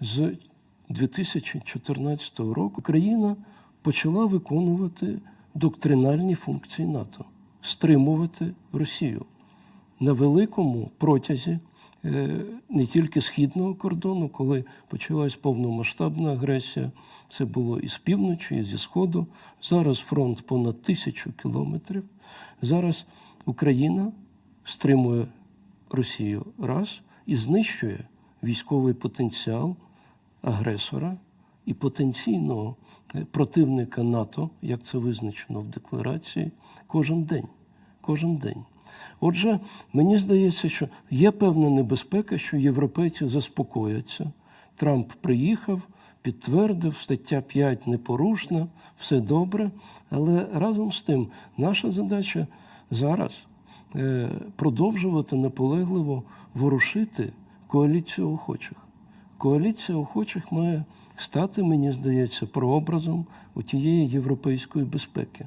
з 2014 року Україна почала виконувати доктринальні функції НАТО, стримувати Росію на великому протязі е, не тільки східного кордону, коли почалась повномасштабна агресія, це було і з півночі, і зі сходу. Зараз фронт понад тисячу кілометрів. Зараз Україна стримує Росію раз і знищує військовий потенціал агресора і потенційного е, противника НАТО, як це визначено в декларації, кожен день. Кожен день. Отже, мені здається, що є певна небезпека, що європейці заспокояться. Трамп приїхав, підтвердив, стаття 5 непорушна, все добре. Але разом з тим, наша задача зараз е, продовжувати наполегливо ворушити коаліцію охочих. Коаліція охочих має стати, мені здається, прообразом у тієї європейської безпеки.